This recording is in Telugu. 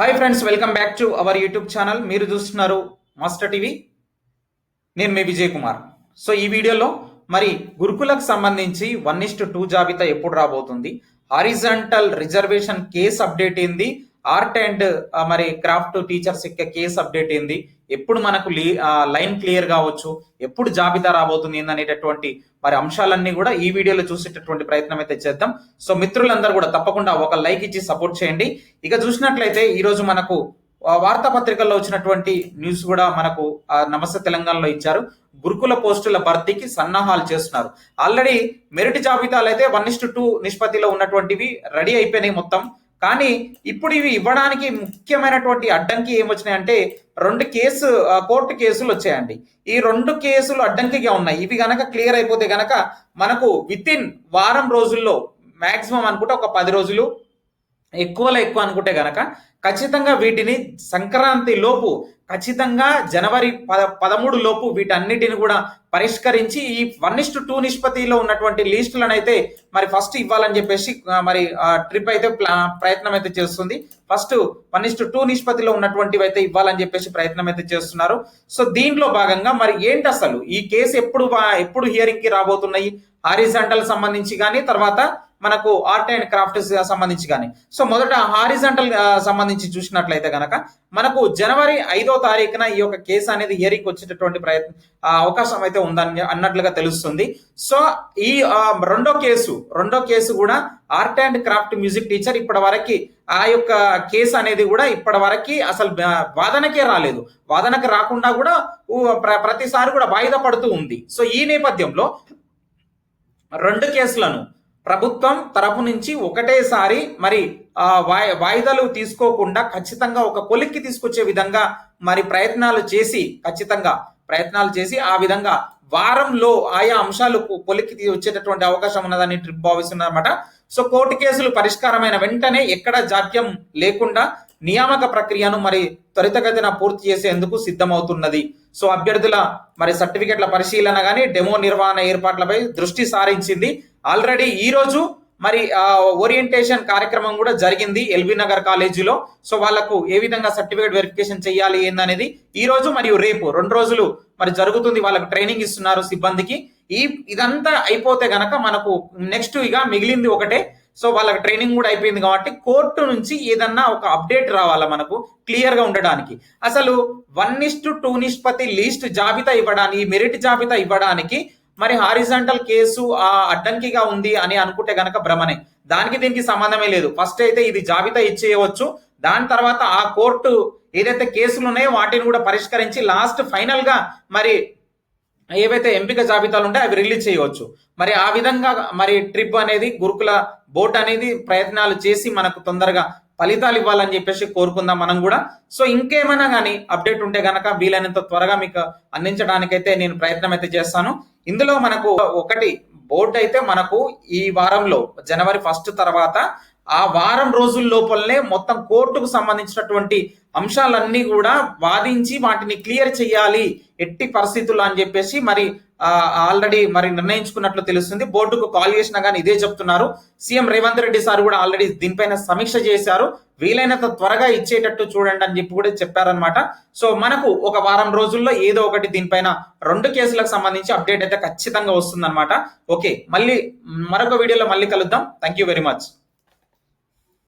Hi friends welcome back to our YouTube channel మీరు చూస్తున్నారు మాస్టర్ టీవీ నేను మీ విజయ్ కుమార్. సో ఈ వీడియోలో మరి గురుకులకు సంబంధించి వన్ ఇస్ట్ టూ జాబితా ఎప్పుడు రాబోతుంది? హారిజంటల్ రిజర్వేషన్ కేస్ అప్డేట్ ఏంది? ఆర్ట్ అండ్ మరి క్రాఫ్ట్ టీచర్స్ యొక్క కేస్ అప్డేట్ ఏంది? ఎప్పుడు మనకు లైన్ క్లియర్ కావచ్చు? ఎప్పుడు జాబితా రాబోతుంది ఏందనేటటువంటి మరి అంశాలన్నీ కూడా ఈ వీడియోలో చూసేటటువంటి ప్రయత్నం అయితే చేద్దాం. సో మిత్రులందరూ కూడా తప్పకుండా ఒక లైక్ ఇచ్చి సపోర్ట్ చేయండి. ఇక చూసినట్లయితే ఈరోజు మనకు వార్తాపత్రికల్లో వచ్చినటువంటి న్యూస్ కూడా మనకు నమస్తే తెలంగాణలో ఇచ్చారు. గురుకుల పోస్టుల భర్తీకి సన్నాహాలు చేస్తున్నారు. ఆల్రెడీ మెరిట్ జాబితాలు అయితే వన్ ఇస్టు టూ నిష్పత్తిలో ఉన్నటువంటివి రెడీ అయిపోయినాయి మొత్తం. కానీ ఇప్పుడు ఇవి ఇవ్వడానికి ముఖ్యమైనటువంటి అడ్డంకి ఏమొచ్చినాయంటే రెండు కేసు కోర్టు కేసులు వచ్చాయండి. ఈ రెండు కేసులు అడ్డంకిగా ఉన్నాయి. ఇవి గనక క్లియర్ అయిపోతే గనక మనకు విత్ ఇన్ వారం రోజుల్లో మ్యాక్సిమం అనుకుంటే ఒక పది రోజులు ఎక్కువలో ఎక్కువ అనుకుంటే కనుక ఖచ్చితంగా వీటిని సంక్రాంతి లోపు ఖచ్చితంగా జనవరి పద పదమూడు లోపు వీటన్నిటిని కూడా పరిష్కరించి ఈ వన్ ఇస్ టూ నిష్పత్తిలో ఉన్నటువంటి లిస్టులను అయితే మరి ఫస్ట్ ఇవ్వాలని చెప్పేసి మరి ట్రిప్ అయితే ప్లా- ప్రయత్నం అయితే చేస్తుంది. ఫస్ట్ వన్ ఇస్ టూ నిష్పత్తిలో ఉన్నటువంటివి అయితే ఇవ్వాలని చెప్పేసి ప్రయత్నం అయితే చేస్తున్నారు. సో దీంట్లో భాగంగా మరి ఏంటి అసలు? ఈ కేసు ఎప్పుడు ఎప్పుడు హియరింగ్కి రాబోతున్నాయి? హారిజంటల్ సంబంధించి కానీ తర్వాత మనకు ఆర్ట్ అండ్ క్రాఫ్ట్ సంబంధించి కానీ. సో మొదట హారిజంటల్ సంబంధించి చూసినట్లయితే కనుక మనకు జనవరి ఐదో తారీఖున ఈ యొక్క కేసు అనేది హియరింగ్ వచ్చేటటువంటి ప్రయత్నం అవకాశం అయితే ఉందని అన్నట్లుగా తెలుస్తుంది. సో ఈ రెండో కేసు రెండో కేసు కూడా art and craft music teacher ఇప్పటి వరకు ఆ యొక్క కేసు అనేది కూడా ఇప్పటి వరకు అసలు వాదనకే రాలేదు. వాదనకి రాకుండా కూడా ప్రతిసారి కూడా వాయిదా పడుతూ ఉంది. సో ఈ నేపథ్యంలో రెండు కేసులను ప్రభుత్వం తరపు నుంచి ఒకటేసారి మరి వాయి- వాయిదాలు తీసుకోకుండా ఖచ్చితంగా ఒక కొలిక్కి తీసుకొచ్చే విధంగా మరి ప్రయత్నాలు చేసి ఖచ్చితంగా ప్రయత్నాలు చేసి ఆ విధంగా వారంలో ఆయా అంశాలు పొలికి వచ్చేటటువంటి అవకాశం ఉన్నదని ట్రిప్ భావిస్తున్నారన్నమాట. సో కోర్టు కేసులు పరిష్కారమైన వెంటనే ఎక్కడ జాప్యం లేకుండా నియామక ప్రక్రియను మరి త్వరితగతిన పూర్తి చేసేందుకు సిద్ధమవుతున్నది. సో అభ్యర్థుల మరి సర్టిఫికెట్ల పరిశీలన కానీ డెమో నిర్వహణ ఏర్పాట్లపై దృష్టి సారించింది. ఆల్రెడీ ఈ రోజు మరి ఓరియంటేషన్ కార్యక్రమం కూడా జరిగింది ఎల్బీ నగర్ కాలేజీలో. సో వాళ్ళకు ఏ విధంగా సర్టిఫికేట్ వెరిఫికేషన్ చేయాలి ఏందనేది ఈ రోజు మరియు రేపు రెండు రోజులు మరి జరుగుతుంది. వాళ్ళకు ట్రైనింగ్ ఇస్తున్నారు సిబ్బందికి. ఈ ఇదంతా అయిపోతే గనక మనకు నెక్స్ట్ ఇక మిగిలింది ఒకటే. సో వాళ్ళకి ట్రైనింగ్ కూడా అయిపోయింది కాబట్టి కోర్టు నుంచి ఏదన్నా ఒక అప్డేట్ రావాలా మనకు క్లియర్గా ఉండడానికి. అసలు వన్ ఇస్ టు టూ నిష్పత్తి లీస్ట్ జాబితా ఇవ్వడానికి మెరిట్ జాబితా ఇవ్వడానికి మరి హారిజంటల్ కేసు ఆ అడ్డంకిగా ఉంది అని అనుకుంటే గనక భ్రమనే. దానికి దీనికి సంబంధమే లేదు. ఫస్ట్ అయితే ఇది జాబితా ఇచ్చేయవచ్చు. దాని తర్వాత ఆ కోర్టు ఏదైతే కేసులు ఉన్నాయో వాటిని కూడా పరిష్కరించి లాస్ట్ ఫైనల్గా మరి ఏవైతే ఎంపిక జాబితాలు ఉంటాయో అవి రిలీజ్ చేయవచ్చు. మరి ఆ విధంగా మరి ట్రిప్ అనేది గురుకుల బోర్డు అనేది ప్రయత్నాలు చేసి మనకు తొందరగా ఫలితాలు ఇవ్వాలని చెప్పేసి కోరుకుందాం మనం కూడా. సో ఇంకేమైనా కానీ అప్డేట్ ఉంటే కనుక వీలైనంత త్వరగా మీకు అందించడానికైతే నేను ప్రయత్నం అయితే చేస్తాను. ఇందులో మనకు ఒకటి బోర్డు అయితే మనకు ఈ వారంలో జనవరి ఫస్ట్ తర్వాత ఆ వారం రోజుల లోపలనే మొత్తం కోర్టుకు సంబంధించినటువంటి అంశాలన్నీ కూడా వాదించి వాటిని క్లియర్ చేయాలి. ఎట్టి పరిస్థితులు అని చెప్పేసి మరి ఆల్రెడీ మరి నిర్ణయించుకున్నట్లు తెలుస్తుంది. బోర్డుకు కాల్ చేసినా కానీ ఇదే చెప్తున్నారు. సీఎం రేవంత్ రెడ్డి సార్ కూడా ఆల్రెడీ దీనిపైన సమీక్ష చేశారు. వీలైనంత త్వరగా ఇచ్చేటట్టు చూడండి అని చెప్పి కూడా చెప్పారనమాట సో మనకు ఒక వారం రోజుల్లో ఏదో ఒకటి దీనిపైన రెండు కేసులకు సంబంధించి అప్డేట్ అయితే ఖచ్చితంగా వస్తుందన్నమాట. ఓకే మళ్ళీ మరొక వీడియోలో మళ్ళీ కలుద్దాం. Thank you very much